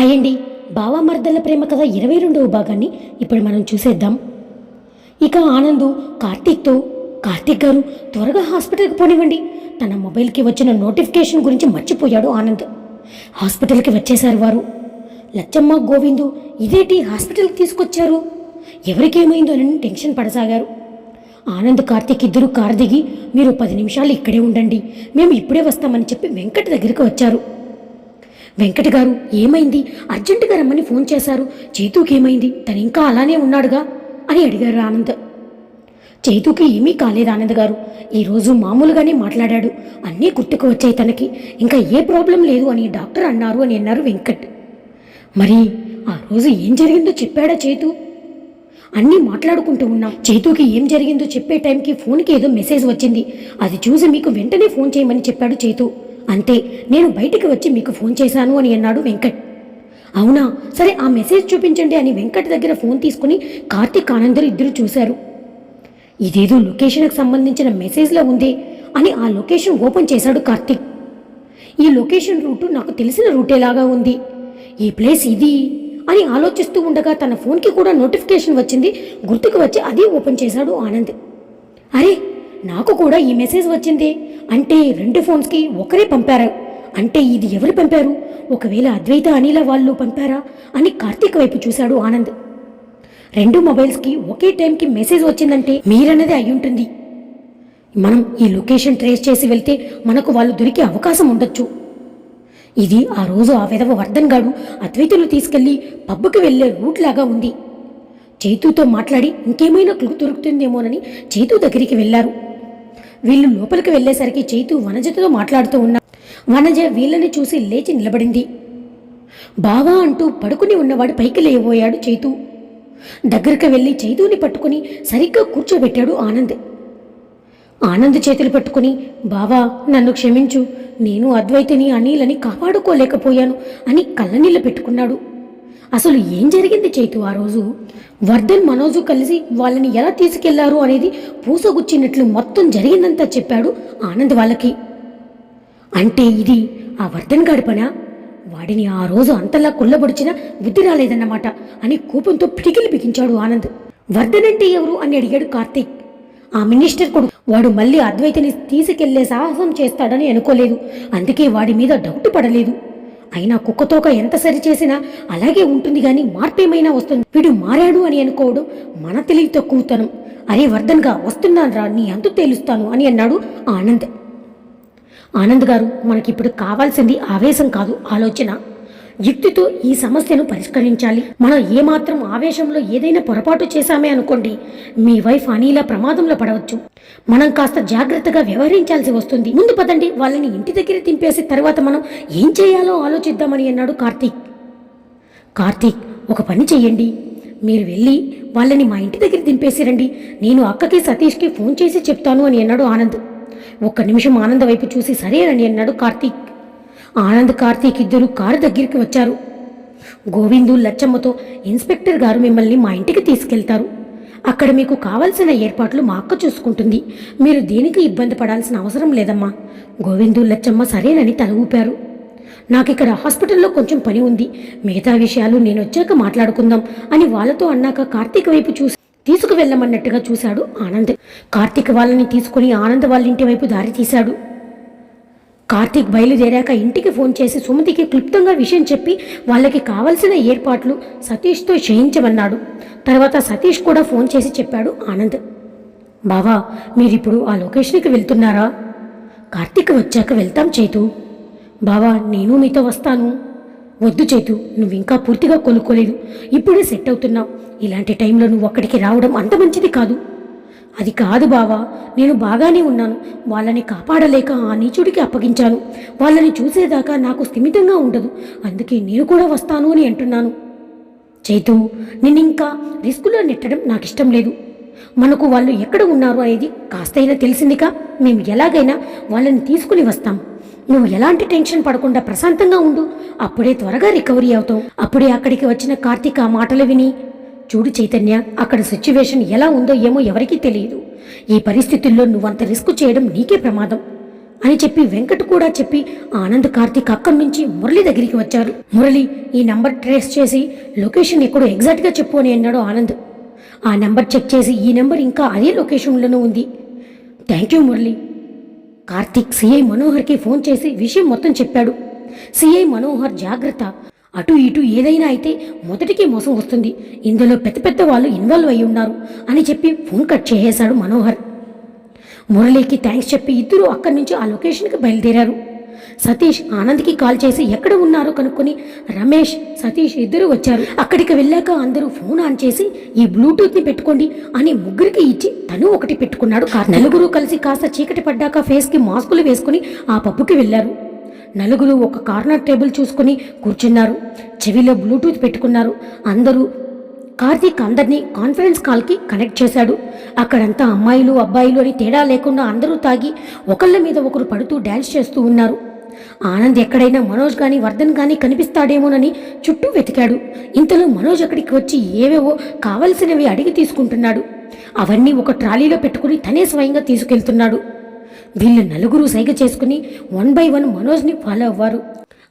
Hi అండి బావామర్దల ప్రేమ కథ ఇరవై రెండవ భాగాన్ని ఇప్పుడు మనం చూసేద్దాం. ఇక ఆనందు కార్తీక్తో కార్తీక్ గారు త్వరగా హాస్పిటల్కి పోనివ్వండి. తన మొబైల్కి వచ్చిన నోటిఫికేషన్ గురించి మర్చిపోయాడు ఆనంద్. హాస్పిటల్కి వచ్చేశారు వారు. లచ్చమ్మ గోవిందు ఇదేటి హాస్పిటల్కి తీసుకొచ్చారు. ఎవరికేమైందో అని టెన్షన్ పడసాగారు. ఆనంద్ కార్తీక్ ఇద్దరు కారు దిగి మీరు పది నిమిషాలు ఇక్కడే ఉండండి. మేము ఇప్పుడే వస్తామని చెప్పి వెంకట్ దగ్గరికి వచ్చారు. వెంకట గారు ఏమైంది? అర్జెంటుగా రమ్మని ఫోన్ చేశారు. చేతుకి ఏమైంది? తను ఇంకా అలానే ఉన్నాడుగా? అని అడిగారు ఆనంద్. చేతుకి ఏమీ కాలేదు ఆనంద్ గారు. ఈరోజు మామూలుగానే మాట్లాడాడు. అన్నీ గుర్తుకు వచ్చాయి తనకి. ఇంకా ఏ ప్రాబ్లం లేదు అని డాక్టర్ అన్నారు అని అన్నారు వెంకట్. మరి ఆ రోజు ఏం జరిగిందో చెప్పాడా చేతు? అన్నీ మాట్లాడుకుంటూ ఉన్నాం. చేతుకి ఏం జరిగిందో చెప్పే టైంకి ఫోన్కి ఏదో మెసేజ్ వచ్చింది. అది చూసి మీకు వెంటనే ఫోన్ చేయమని చెప్పాడు చేతు. అంతే నేను బయటికి వచ్చి మీకు ఫోన్ చేశాను అని అన్నాడు వెంకట్. అవునా సరే ఆ మెసేజ్ చూపించండి అని వెంకట్ దగ్గర ఫోన్ తీసుకుని కార్తీక్ ఆనందరు ఇద్దరు చూశారు. ఇదేదో లొకేషన్కి సంబంధించిన మెసేజ్లో ఉంది అని ఆ లొకేషన్ ఓపెన్ చేశాడు కార్తీక్. ఈ లొకేషన్ రూటు నాకు తెలిసిన రూటేలాగా ఉంది. ఈ ప్లేస్ ఇది అని ఆలోచిస్తూ ఉండగా తన ఫోన్కి కూడా నోటిఫికేషన్ వచ్చింది. గుర్తుకు వచ్చి అది ఓపెన్ చేశాడు ఆనంద్. అరే నాకు కూడా ఈ మెసేజ్ వచ్చింది. అంటే రెండు ఫోన్స్కి ఒకరే పంపారు. అంటే ఇది ఎవరు పంపారు? ఒకవేళ అద్వైత అనిల వాళ్ళు పంపారా? అని కార్తీక్ వైపు చూశాడు ఆనంద్. రెండు మొబైల్స్కి ఒకే టైంకి మెసేజ్ వచ్చిందంటే మీరన్నదే అయి ఉంటుంది మనం ఈ లొకేషన్ ట్రేస్ చేసి వెళ్తే మనకు వాళ్ళు దొరికే అవకాశం ఉండొచ్చు. ఇది ఆ రోజు ఆ విధవ వర్ధన్ గాడు అద్వైతులు తీసుకెళ్ళి పబ్బుకి వెళ్ళే రూట్ లాగా ఉంది. చైతుతో మాట్లాడి ఇంకేమైనా క్లూ దొరుకుతుందేమోనని చైతు దగ్గరికి వెళ్ళారు వీళ్ళు లోపలికి వెళ్ళేసరికి చైతు వనజతో మాట్లాడుతూ ఉన్నా వనజ వీళ్ళని చూసి లేచి నిలబడింది. బావా అంటూ పడుకుని ఉన్నవాడు పైకి లేయబోయాడు చైతు. దగ్గరికి వెళ్ళి చైతుని పట్టుకుని సరిగ్గా కూర్చోబెట్టాడు ఆనంద్. ఆనంద్ చేతులు పట్టుకుని బావా నన్ను క్షమించు. నేను అద్వైతిని అనిలని కాపాడుకోలేకపోయాను అని కళ్ళనీళ్ళు పెట్టుకున్నాడు. అసలు ఏం జరిగింది చైతు ఆ రోజు? వర్ధన్ మనోజు కలిసి వాళ్ళని ఎలా తీసుకెళ్ళారు అనేది పూసగుచ్చినట్లు మొత్తం జరిగిందంతా చెప్పాడు ఆనంద్ వాళ్ళకి. అంటే ఇది ఆ వర్ధన్ గడపనా వాడిని ఆ రోజు అంతలా కుళ్ళబొడిచినా బుద్ధి రాలేదన్నమాట అని కోపంతో పిటికిలు బిగించాడు ఆనంద్. వర్ధన్ అంటే ఎవరు అని అడిగాడు కార్తీక్. ఆ మినిస్టర్ కొడుకు వాడు మళ్ళీ అద్వైతని తీసుకెళ్ళే సాహసం చేస్తాడని అనుకోలేదు. అందుకే వాడి మీద డౌట్ పడలేదు. అయినా కుక్కతోక ఎంత సరి చేసినా అలాగే ఉంటుంది కానీ మార్పేమైనా వస్తుంది. వీడు మారాడు అని అనుకోవడం మన తెలివి తక్కువతనం. అరే వర్ధన్గా వస్తున్నాను రా నీ అంతు తేలుస్తాను అని అన్నాడు ఆనంద్. ఆనంద్ గారు మనకిప్పుడు కావాల్సింది ఆవేశం కాదు ఆలోచన. యుక్తితో ఈ సమస్యను పరిష్కరించాలి. మనం ఏమాత్రం ఆవేశంలో ఏదైనా పొరపాటు చేశామే అనుకోండి మీ వైఫ్ అనీలా ప్రమాదంలో పడవచ్చు. మనం కాస్త జాగ్రత్తగా వ్యవహరించాల్సి వస్తుంది. ముందు పదండి వాళ్ళని ఇంటి దగ్గర దింపేసి తర్వాత మనం ఏం చేయాలో ఆలోచిద్దామని అన్నాడు కార్తీక్. కార్తీక్ ఒక పని చెయ్యండి. మీరు వెళ్ళి వాళ్ళని మా ఇంటి దగ్గర దింపేసి రండి. నేను అక్కకి సతీష్కి ఫోన్ చేసి చెప్తాను అని అన్నాడు ఆనంద్. ఒక్క నిమిషం ఆనంద్ వైపు చూసి సరేనని అన్నాడు కార్తీక్. ఆనంద్ కార్తీక్ ఇద్దరు కారు దగ్గరికి వచ్చారు. గోవిందు లచ్చమ్మతో ఇన్స్పెక్టర్ గారు మిమ్మల్ని మా ఇంటికి తీసుకెళ్తారు. అక్కడ మీకు కావలసిన ఏర్పాట్లు మా అక్క చూసుకుంటుంది. మీరు దేనికి ఇబ్బంది పడాల్సిన అవసరం లేదమ్మా. గోవిందు లచ్చమ్మ సరేనని తల ఊపారు. నాకు ఇక్కడ హాస్పిటల్లో కొంచెం పని ఉంది. మిగతా విషయాలు నేను వచ్చాక మాట్లాడుకుందాం అని వాళ్ళతో అన్నాక కార్తీక్ వైపు చూసి తీసుకువెళ్ళమన్నట్టుగా చూశాడు ఆనంద్. కార్తీక్ వాళ్ళని తీసుకుని ఆనంద్ వాళ్ళ ఇంటి వైపు దారి తీశాడు. కార్తీక్ బయలుదేరాక ఇంటికి ఫోన్ చేసి సుమతికి క్లుప్తంగా విషయం చెప్పి వాళ్ళకి కావలసిన ఏర్పాట్లు సతీష్తో చేయించమన్నాడు. తర్వాత సతీష్ కూడా ఫోన్ చేసి చెప్పాడు ఆనంద్. బావా మీరిప్పుడు ఆ లొకేషన్కి వెళ్తున్నారా? కార్తీక్ వచ్చాక వెళ్తాం చేతు. బావా నేను మీతో వస్తాను. వద్దు చేతు నువ్వు ఇంకా పూర్తిగా కొనుక్కోలేదు ఇప్పుడే సెట్ అవుతున్నావు. ఇలాంటి టైంలో నువ్వు అక్కడికి రావడం అంత మంచిది కాదు. అది కాదు బావా నేను బాగానే ఉన్నాను. వాళ్ళని కాపాడలేక ఆ నీచుడికి అప్పగించాను. వాళ్ళని చూసేదాకా నాకు స్థిమితంగా ఉండదు. అందుకే నేను కూడా వస్తాను అని అంటున్నాను. చైతు నిన్నింకా రిస్కులో నెట్టడం నాకు ఇష్టం లేదు. మనకు వాళ్ళు ఎక్కడ ఉన్నారు అనేది కాస్తైనా తెలిసిందిగా. మేము ఎలాగైనా వాళ్ళని తీసుకుని వస్తాం. నువ్వు ఎలాంటి టెన్షన్ పడకుండా ప్రశాంతంగా ఉండు. అప్పుడే త్వరగా రికవరీ అవుతావు. అప్పుడే అక్కడికి వచ్చిన కార్తీక్ ఆ మాటలు విని చూడు చైతన్య అక్కడ సిచ్యువేషన్ ఎలా ఉందో ఏమో ఎవరికీ తెలియదు. ఈ పరిస్థితుల్లో నువ్వంత రిస్క్ చేయడం నీకే ప్రమాదం అని చెప్పి వెంకట్ కూడా చెప్పి ఆనంద్ కార్తీక్ అక్కడి నుంచి మురళి దగ్గరికి వచ్చారు. మురళి ఈ నంబర్ ట్రేస్ చేసి లొకేషన్ ఎక్కడో ఎగ్జాక్ట్గా చెప్పు అని అన్నాడు ఆనంద్. ఆ నెంబర్ చెక్ చేసి ఈ నెంబర్ ఇంకా అదే లొకేషన్లోనూ ఉంది. Thank you Murali. Karthik CI మనోహర్కి phone చేసి విషయం మొత్తం చెప్పాడు. సిఐ మనోహర్ జాగ్రత్త. అటు ఇటు ఏదైనా అయితే మొదటికి మోసం వస్తుంది. ఇందులో పెద్ద పెద్ద వాళ్ళు ఇన్వాల్వ్ అయి ఉన్నారు అని చెప్పి ఫోన్ కట్ చేసేశాడు మనోహర్. మురళికి థ్యాంక్స్ చెప్పి ఇద్దరు అక్కడి నుంచి ఆ లొకేషన్కి బయలుదేరారు. సతీష్ ఆనంద్కి కాల్ చేసి ఎక్కడ ఉన్నారో కనుక్కొని రమేష్ సతీష్ ఇద్దరు వచ్చారు. అక్కడికి వెళ్ళాక అందరూ ఫోన్ ఆన్ చేసి ఈ బ్లూటూత్ని పెట్టుకోండి అని ముగ్గురికి ఇచ్చి తను ఒకటి పెట్టుకున్నాడు నలుగురు కలిసి కాస్త చీకటి పడ్డాక ఫేస్కి మాస్కులు వేసుకుని ఆ పబ్బుకి వెళ్ళారు. నలుగురు ఒక కార్నర్ టేబుల్ చూసుకుని కూర్చున్నారు. చెవిలో బ్లూటూత్ పెట్టుకున్నారు. అందరూ కార్తీక్ అందరినీ కాన్ఫరెన్స్ కాల్కి కనెక్ట్ చేశాడు. అక్కడంతా అమ్మాయిలు అబ్బాయిలు అని తేడా లేకుండా అందరూ తాగి ఒకళ్ళ మీద ఒకరు పడుతూ డ్యాన్స్ చేస్తూ ఉన్నారు. ఆనంద్ ఎక్కడైనా మనోజ్ కానీ వర్ధన్ కానీ కనిపిస్తాడేమోనని చుట్టూ వెతికాడు. ఇంతలో మనోజ్ అక్కడికి వచ్చి ఏవేవో కావలసినవి అడిగి తీసుకుంటున్నాడు. అవన్నీ ఒక ట్రాలీలో పెట్టుకుని తనే స్వయంగా తీసుకెళ్తున్నాడు. వీళ్ళు నలుగురు సైగ చేసుకుని వన్ బై వన్ మనోజ్ని ఫాలో అవ్వారు.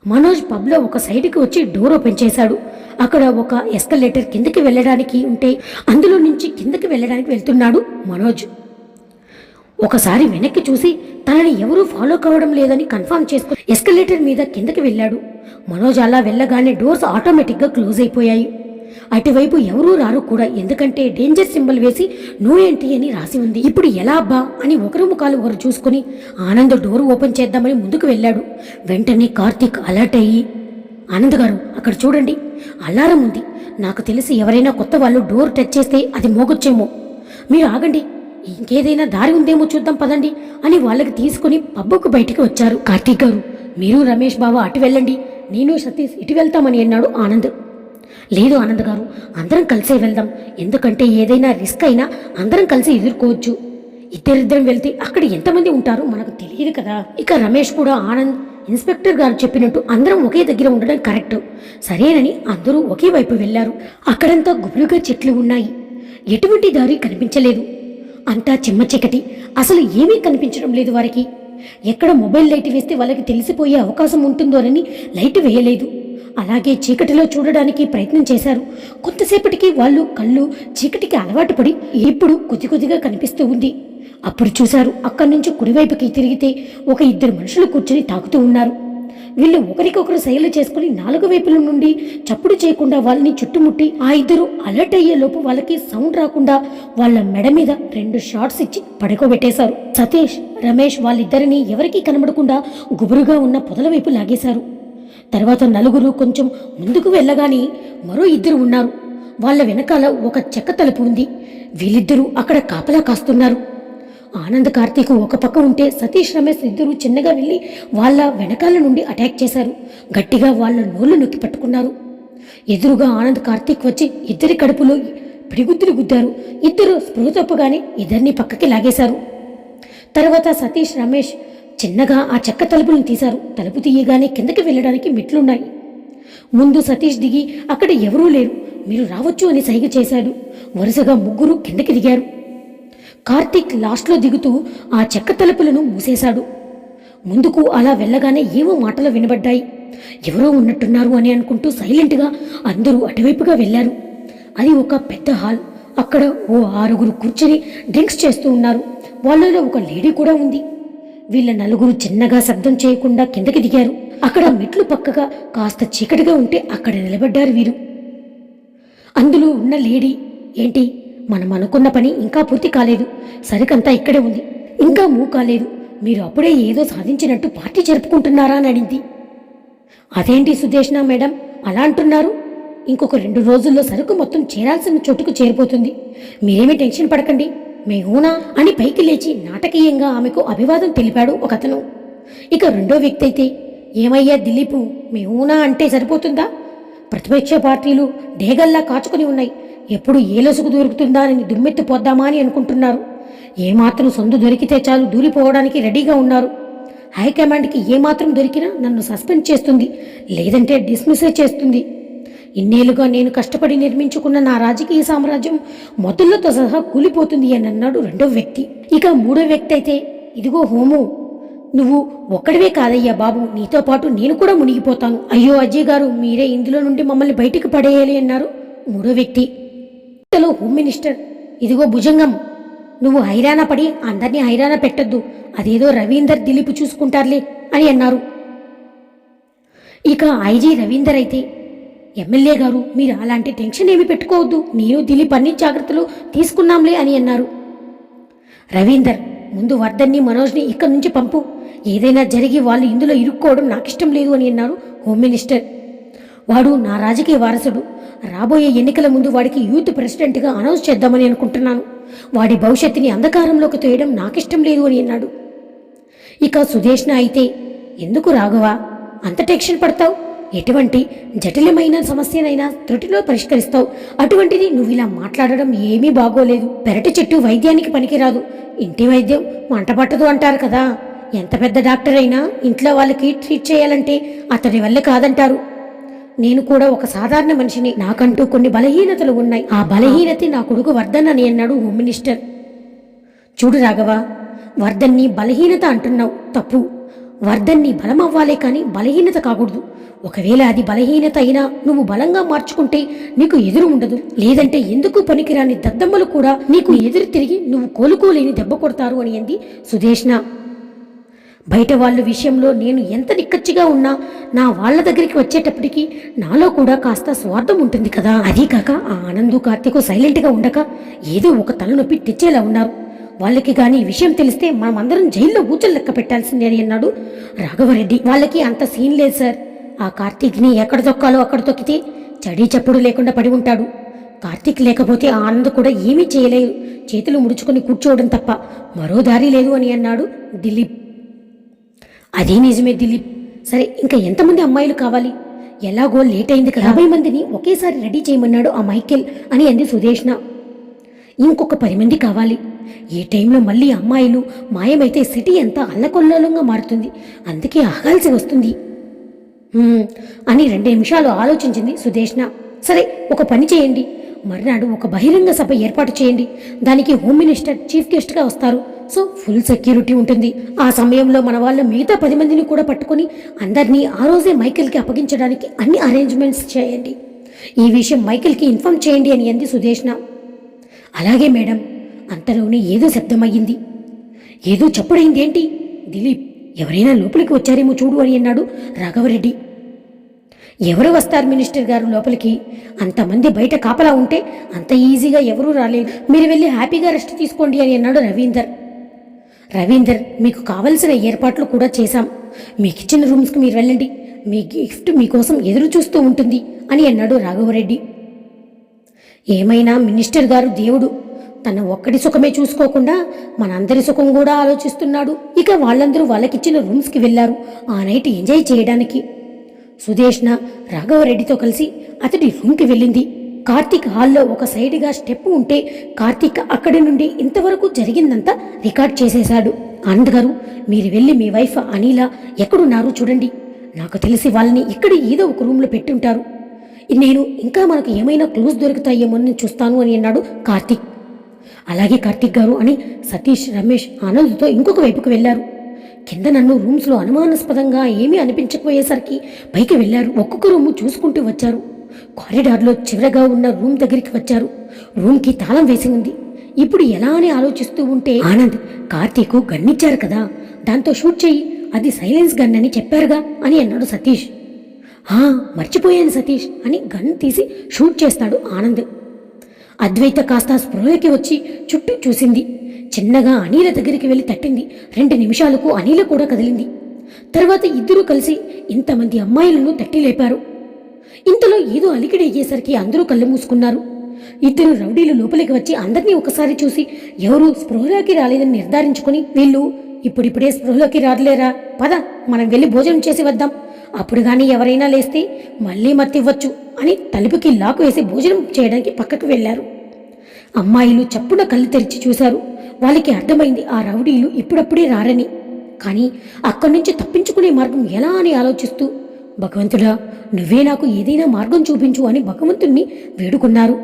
మనోజ్ పబ్లో ఒక సైడ్కి వచ్చి డోర్ ఓపెన్ చేశాడు. అక్కడ ఒక ఎస్కలేటర్ కిందకి వెళ్ళడానికి ఉంటే అందులో నుంచి కిందకి వెళ్ళడానికి వెళ్తున్నాడు మనోజ్. ఒకసారి వెనక్కి చూసి తనని ఎవరూ ఫాలో కావడం లేదని కన్ఫర్మ్ చేసుకుని ఎస్కలేటర్ మీద కిందకి వెళ్ళాడు. మనోజ్ అలా వెళ్ళగానే డోర్స్ ఆటోమేటిక్గా క్లోజ్ అయిపోయాయి. అటువైపు ఎవరూ రారు కూడా ఎందుకంటే డేంజర్ సింబల్ వేసి నో ఎంట్రీ అని రాసి ఉంది. ఇప్పుడు ఎలా అబ్బా అని ఒకరి ముఖాలు ఒకరు చూసుకుని ఆనంద్ డోర్ ఓపెన్ చేద్దామని ముందుకు వెళ్ళాడు. వెంటనే కార్తీక్ అలర్ట్ అయ్యి ఆనంద్ గారు అక్కడ చూడండి. అలారం ఉంది. నాకు తెలిసి ఎవరైనా కొత్త వాళ్ళు డోర్ టచ్ చేస్తే అది మోగొచ్చేమో. మీరు ఆగండి. ఇంకేదైనా దారి ఉందేమో చూద్దాం పదండి అని వాళ్ళకి తీసుకుని పబ్బుకు బయటికి వచ్చారు. కార్తీక్ గారు మీరు రమేష్ బావ అటు వెళ్ళండి. నేను సతీష్ ఇటు వెళ్తామని అన్నాడు ఆనంద్. లేదు ఆనంద్ గారు అందరం కలిసే వెళ్దాం. ఎందుకంటే ఏదైనా రిస్క్ అయినా అందరం కలిసి ఎదుర్కోవచ్చు. ఇద్దరిద్దరం వెళ్తే అక్కడ ఎంతమంది ఉంటారో మనకు తెలియదు కదా. ఇక రమేష్ కూడా ఆనంద్ ఇన్స్పెక్టర్ గారు చెప్పినట్టు అందరం ఒకే దగ్గర ఉండడం కరెక్ట్. సరేనని అందరూ ఒకే వైపు వెళ్ళారు అక్కడంతా గుబులుగా చెట్లు ఉన్నాయి. ఎటువంటి దారి కనిపించలేదు. అంతా చిమ్మ చీకటి. అసలు ఏమీ కనిపించడం లేదు వారికి. ఎక్కడ మొబైల్ లైట్ వేస్తే వాళ్ళకి తెలిసిపోయే అవకాశం ఉంటుందోనని లైట్ వేయలేదు. అలాగే చీకటిలో చూడడానికి ప్రయత్నం చేశారు. కొంతసేపటికి వాళ్ళు కళ్ళు చీకటికి అలవాటు పడి ఇప్పుడు కొద్ది కొద్దిగా కనిపిస్తూ ఉంది. అప్పుడు చూశారు అక్కడి నుంచి కుడివైపుకి తిరిగితే ఒక ఇద్దరు మనుషులు కూర్చుని తాకుతూ ఉన్నారు. వీళ్ళు ఒకరికొకరు శైలు చేసుకుని నాలుగు వైపుల నుండి చప్పుడు చేయకుండా వాళ్ళని చుట్టుముట్టి ఆ ఇద్దరు అలర్ట్ అయ్యే లోపు వాళ్ళకి సౌండ్ రాకుండా వాళ్ళ మెడ మీద రెండు షాట్స్ ఇచ్చి పడుకోబెట్టేశారు. సతీష్ రమేష్ వాళ్ళిద్దరిని ఎవరికీ కనబడకుండా గుబురుగా ఉన్న పొదల వైపు లాగేశారు. తర్వాత నలుగురు కొంచెం ముందుకు వెళ్ళగానే మరో ఇద్దరు ఉన్నారు. వాళ్ళ వెనకాల ఒక చెక్క తలుపు ఉంది. వీళ్ళిద్దరూ అక్కడ కాపలా కాస్తున్నారు. ఆనంద్ కార్తీక్ ఒక పక్క ఉంటే సతీష్ రమేష్ ఇద్దరు చిన్నగా వెళ్ళి వాళ్ళ వెనకాల నుండి అటాక్ చేశారు. గట్టిగా వాళ్ళ నోళ్ళు నొక్కి పట్టుకున్నారు. ఎదురుగా ఆనంద్ కార్తీక్ వచ్చి ఇద్దరి కడుపులో పిడిగుద్దులు గుద్దారు. ఇద్దరు స్పృహ తప్పగానే ఇద్దరిని పక్కకి లాగేశారు. తర్వాత సతీష్ రమేష్ చిన్నగా ఆ చెక్క తలుపులను తీశారు. తలుపు తీయగానే కిందకి వెళ్ళడానికి మెట్లున్నాయి. ముందు సతీష్ దిగి అక్కడ ఎవరూ లేరు. మీరు రావచ్చు అని సైగ చేశాడు. వరుసగా ముగ్గురు కిందకి దిగారు. కార్తీక్ లాస్ట్లో దిగుతూ ఆ చెక్క తలుపులను మూసేశాడు. ముందుకు అలా వెళ్ళగానే ఏవో మాటలు వినబడ్డాయి. ఎవరో ఉన్నట్టున్నారు అని అనుకుంటూ సైలెంట్గా అందరూ అటువైపుగా వెళ్ళారు. అది ఒక పెద్ద హాల్. అక్కడ ఓ ఆరుగురు కూర్చొని డ్రింక్స్ చేస్తూ ఉన్నారు. వాళ్ళలో ఒక లేడీ కూడా ఉంది. వీళ్ళ నలుగురు చిన్నగా శబ్దం చేయకుండా కిందకి దిగారు. అక్కడ మెట్లు పక్కగా కాస్త చీకటిగా ఉంటే అక్కడ నిలబడ్డారు వీరు. అందులో ఉన్న లేడీ ఏంటి మనం అనుకున్న పని ఇంకా పూర్తి కాలేదు. సరికంతా ఇక్కడే ఉంది. ఇంకా మూ కాలేదు. మీరు అప్పుడే ఏదో సాధించినట్టు పార్టీ జరుపుకుంటున్నారా? అని అడిగింది అదేంటి సుదేష్ణ మేడం? అలా అంటున్నారు. ఇంకొక రెండు రోజుల్లో సరుకు మొత్తం చేరాల్సిన చోటుకు చేరిపోతుంది. మీరేమీ టెన్షన్ పడకండి. మేహూనా అని పైకి లేచి నాటకీయంగా ఆమెకు అభివాదం తెలిపాడు ఒకతను. ఇక రెండో వ్యక్తి అయితే ఏమయ్యా దిలీపు మేహూనా అంటే సరిపోతుందా? ప్రతిపక్ష పార్టీలు డేగల్లా కాచుకుని ఉన్నాయి. ఎప్పుడు ఏ లొసుగు దొరుకుతుందా అని దుమ్మెత్తి పోద్దామా అని అనుకుంటున్నారు. ఏమాత్రం సొందు దొరికితే చాలు దూరిపోవడానికి రెడీగా ఉన్నారు. హైకమాండ్కి ఏమాత్రం దొరికినా నన్ను సస్పెండ్ చేస్తుంది లేదంటే డిస్మిసే చేస్తుంది. ఇన్నేళ్ళుగా నేను కష్టపడి నిర్మించుకున్న నా రాజకీయ సామ్రాజ్యం మొదళ్ళతో సహా కూలిపోతుంది అని అన్నాడు రెండో వ్యక్తి. ఇక మూడో వ్యక్తి అయితే ఇదిగో హోము నువ్వు ఒక్కడివే కాదయ్యా బాబు నీతో పాటు నేను కూడా మునిగిపోతాను. అయ్యో అజయ్ గారు మీరే ఇందులో నుండి మమ్మల్ని బయటికి పడేయాలి అన్నారు మూడో వ్యక్తి. ఇంతలో హోమ్ మినిస్టర్ ఇదిగో భుజంగం నువ్వు హైరాణ పడి అందరినీ హైరాణ పెట్టద్దు అదేదో రవీందర్ దిలీప్ చూసుకుంటారులే అని అన్నారు. ఇక ఐజీ రవీందర్ అయితే ఎమ్మెల్యే గారు మీరు అలాంటి టెన్షన్ ఏమి పెట్టుకోవద్దు. నేను దిలీప్ అన్ని జాగ్రత్తలు తీసుకున్నాంలే అని అన్నారు. రవీందర్ ముందు వర్ధన్ని మనోజ్ని ఇక్కడి నుంచి పంపు. ఏదైనా జరిగి వాళ్ళు ఇందులో ఇరుక్కోవడం నాకు ఇష్టం లేదు అని అన్నారు హోమ్ మినిస్టర్. వాడు నా రాజకీయ వారసుడు. రాబోయే ఎన్నికల ముందు వాడికి యూత్ ప్రెసిడెంట్గా అనౌన్స్ చేద్దామని అనుకుంటున్నాను. వాడి భవిష్యత్తుని అంధకారంలోకి తోయడం నాకిష్టం లేదు అని అన్నాడు. ఇక సుదేష్ణ అయితే ఎందుకు రాఘవా? అంత టెన్షన్ పడతావు? ఎటువంటి జటిలమైన సమస్యనైనా త్రుటిలో పరిష్కరిస్తావు. అటువంటిది నువ్వు ఇలా మాట్లాడడం ఏమీ బాగోలేదు. పెరటి చెట్టు వైద్యానికి పనికిరాదు. ఇంటి వైద్యం వంట పట్టదు అంటారు కదా. ఎంత పెద్ద డాక్టర్ అయినా ఇంట్లో వాళ్ళకి ట్రీట్ చేయాలంటే అతడి వల్ల కాదంటారు. నేను కూడా ఒక సాధారణ మనిషిని. నాకంటూ కొన్ని బలహీనతలు ఉన్నాయి. ఆ బలహీనత నా కొడుకు వర్ధన్ అని అన్నాడు హోమ్ మినిస్టర్. చూడు రాఘవ వర్ధన్ని బలహీనత అంటున్నావు. తప్పు. వర్ధన్ని బలం అవ్వాలే కానీ బలహీనత కాకూడదు. ఒకవేళ అది బలహీనత అయినా నువ్వు బలంగా మార్చుకుంటే నీకు ఎదురు ఉండదు. లేదంటే ఎందుకు పనికిరాని దద్దమ్మలు కూడా నీకు ఎదురు తిరిగి నువ్వు కోలుకోలేని దెబ్బ కొడతారు అని అంది సుదేష్ణ బయట వాళ్ళ విషయంలో నేను ఎంత నిక్కచ్చిగా ఉన్నా నా వాళ్ళ దగ్గరికి వచ్చేటప్పటికి నాలో కూడా కాస్త స్వార్థం ఉంటుంది కదా. అదీ కాక ఆ ఆనందు కార్తీకు సైలెంట్గా ఉండక ఏదో ఒక తలనొప్పి తెచ్చేలా ఉన్నారు. వాళ్ళకి కానీ ఈ విషయం తెలిస్తే మనం అందరం జైల్లో బూచలు లెక్క పెట్టాల్సిందే అని అన్నాడు రాఘవరెడ్డి. వాళ్ళకి అంత సీన్ లేదు సార్. ఆ కార్తీక్ని ఎక్కడ తొక్కాలో అక్కడ తొక్కితే చడీ చప్పుడు లేకుండా పడి ఉంటాడు. కార్తీక్ లేకపోతే ఆనంద్ కూడా ఏమీ చేయలేదు. చేతులు ముడుచుకొని కూర్చోవడం తప్ప మరో దారి లేదు అని అన్నాడు దిలీప్. అదే నిజమే దిలీప్. సరే ఇంకా ఎంతమంది అమ్మాయిలు కావాలి? ఎలాగో లేట్ అయింది కదా. యాభై మందిని ఒకేసారి రెడీ చేయమన్నాడు ఆ మైకేల్ అని అంది సుదేష్ణ. ఇంకొక పది మంది కావాలి. ఏ టైంలో మళ్ళీ అమ్మాయిలు? మాయమైతే సిటీ అంతా అల్లకొల్లోలంగా మారుతుంది. అందుకే ఆగాల్సి వస్తుంది. అని రెండు నిమిషాలు ఆలోచించింది సుదేష్ణ. సరే ఒక పని చేయండి. మర్నాడు ఒక బహిరంగ సభ ఏర్పాటు చేయండి. దానికి హోమ్ మినిస్టర్ చీఫ్ గెస్ట్గా వస్తారు. సో ఫుల్ సెక్యూరిటీ ఉంటుంది. ఆ సమయంలో మన వాళ్ళ మిగతా పది మందిని కూడా పట్టుకొని అందరినీ ఆ రోజే మైకిల్కి అప్పగించడానికి అన్ని అరేంజ్మెంట్స్ చేయండి. ఈ విషయం మైకిల్కి ఇన్ఫార్మ్ చేయండి అని అంది సుదేష్ణ. అలాగే మేడం అంతలోనే ఏదో శబ్దమయ్యింది ఏదో చప్పుడైంది ఏంటి దిలీప్. ఎవరైనా లోపలికి వచ్చారేమో చూడు అని అన్నాడు రాఘవరెడ్డి. ఎవరు వస్తారు మినిస్టర్ గారు లోపలికి? అంతమంది బయట కాపలా ఉంటే అంత ఈజీగా ఎవరూ రాలేదు. మీరు వెళ్ళి హ్యాపీగా రెస్ట్ తీసుకోండి అని అన్నాడు రవీందర్. రవీందర్ మీకు కావలసిన ఏర్పాట్లు కూడా చేశాం. మీకు ఇచ్చిన రూమ్స్కి మీరు వెళ్ళండి. మీ గిఫ్ట్ మీకోసం ఎదురు చూస్తూ ఉంటుంది అని అన్నాడు రాఘవరెడ్డి. ఏమైనా మినిస్టర్ గారు దేవుడు తన ఒక్కడి సుఖమే చూసుకోకుండా మనందరి సుఖం కూడా ఆలోచిస్తున్నాడు. ఇక వాళ్ళందరూ వాళ్ళకిచ్చిన రూమ్స్కి వెళ్ళారు. ఆ నైట్ ఎంజాయ్ చేయడానికి. సుదేష్ణ రాఘవరెడ్డితో కలిసి అతడి రూమ్కి వెళ్ళింది. కార్తీక్ హాల్లో ఒక సైడ్గా స్టెప్ ఉంటే కార్తీక్ అక్కడి నుండి ఇంతవరకు జరిగిందంతా రికార్డ్ చేసేశాడు. ఆనంద్ గారు మీరు వెళ్ళి మీ వైఫ్ అనిల ఎక్కడున్నారు చూడండి. నాకు తెలిసి వాళ్ళని ఇక్కడ ఏదో ఒక రూమ్లో పెట్టుంటారు. నేను ఇంకా మనకు ఏమైనా క్లూస్ దొరుకుతాయేమో అని చూస్తాను అని అన్నాడు కార్తీక్. అలాగే కార్తీక్ గారు అని సతీష్ రమేష్ ఆనంద్తో ఇంకొక వైపుకు వెళ్ళారు కింద నన్ను రూమ్స్లో అనుమానాస్పదంగా ఏమీ అనిపించకపోయేసరికి పైకి వెళ్ళారు ఒక్కొక్క రూము చూసుకుంటూ వచ్చారు. కారిడార్లో చివరగా ఉన్న రూమ్ దగ్గరికి వచ్చారు. రూమ్కి తాళం వేసి ఉంది. ఇప్పుడు ఎలా అని ఆలోచిస్తూ ఉంటే ఆనంద్ కార్తీకు గన్నిచ్చారు కదా దాంతో షూట్ చెయ్యి అది సైలెన్స్ గన్ అని చెప్పారుగా అని అన్నాడు సతీష్. "ఆ, మర్చిపోయాను సతీష్ అని గన్ తీసి షూట్ చేస్తాడు ఆనంద్. అద్వైత కాస్త స్పృహకి వచ్చి చుట్టూ చూసింది. చిన్నగా అనిల దగ్గరికి వెళ్ళి తట్టింది. రెండు నిమిషాలకు అనిల కూడా కదిలింది. తర్వాత ఇద్దరూ కలిసి ఇంతమంది అమ్మాయిలను తట్టి లేపారు. ఇంతలో ఏదో అలికిడి అయ్యేసరికి అందరూ కళ్ళు మూసుకున్నారు. ఇద్దరు రౌడీలు లోపలికి వచ్చి అందరినీ ఒకసారి చూసి ఎవరు స్పృహలోకి రాలేదని నిర్ధారించుకుని వీళ్ళు ఇప్పుడిప్పుడే స్పృహలోకి రాలేరా పద మనం వెళ్ళి భోజనం చేసి వద్దాం. అప్పుడు కానీ ఎవరైనా లేస్తే మళ్ళీ మత్తివ్వచ్చు అని తలుపుకి లాకు వేసి భోజనం చేయడానికి పక్కకు వెళ్ళారు అమ్మాయిలు చప్పున కళ్ళు తెరిచి చూశారు. వాళ్ళకి అర్థమైంది ఆ రౌడీలు ఇప్పుడప్పుడే రారని. కానీ అక్కడి నుంచి తప్పించుకునే మార్గం ఎలా అని ఆలోచిస్తూ భగవంతుడా నువ్వే నాకు ఏదైనా మార్గం చూపించు అని భగవంతుణ్ణి వేడుకున్నారు.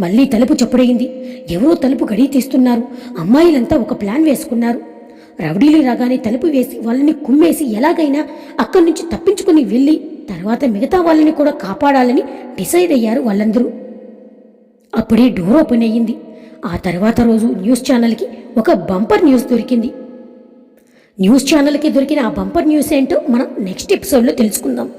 మళ్ళీ తలుపు చప్పుడైంది ఎవరో తలుపు గడియ తీస్తున్నారు. అమ్మాయిలంతా ఒక ప్లాన్ వేసుకున్నారు. రౌడీలు రాగానే తలుపు వేసి వాళ్ళని కుమ్మేసి ఎలాగైనా అక్కడి నుంచి తప్పించుకుని వెళ్ళి తర్వాత మిగతా వాళ్ళని కూడా కాపాడాలని డిసైడ్ అయ్యారు వాళ్ళందరూ. అప్పుడే డోర్ ఓపెన్ అయ్యింది. ఆ తర్వాత రోజు న్యూస్ ఛానల్కి ఒక బంపర్ న్యూస్ దొరికింది. న్యూస్ ఛానల్కి దొరికిన ఆ బంపర్ న్యూస్ ఏంటో మనం నెక్స్ట్ ఎపిసోడ్లో తెలుసుకుందాం.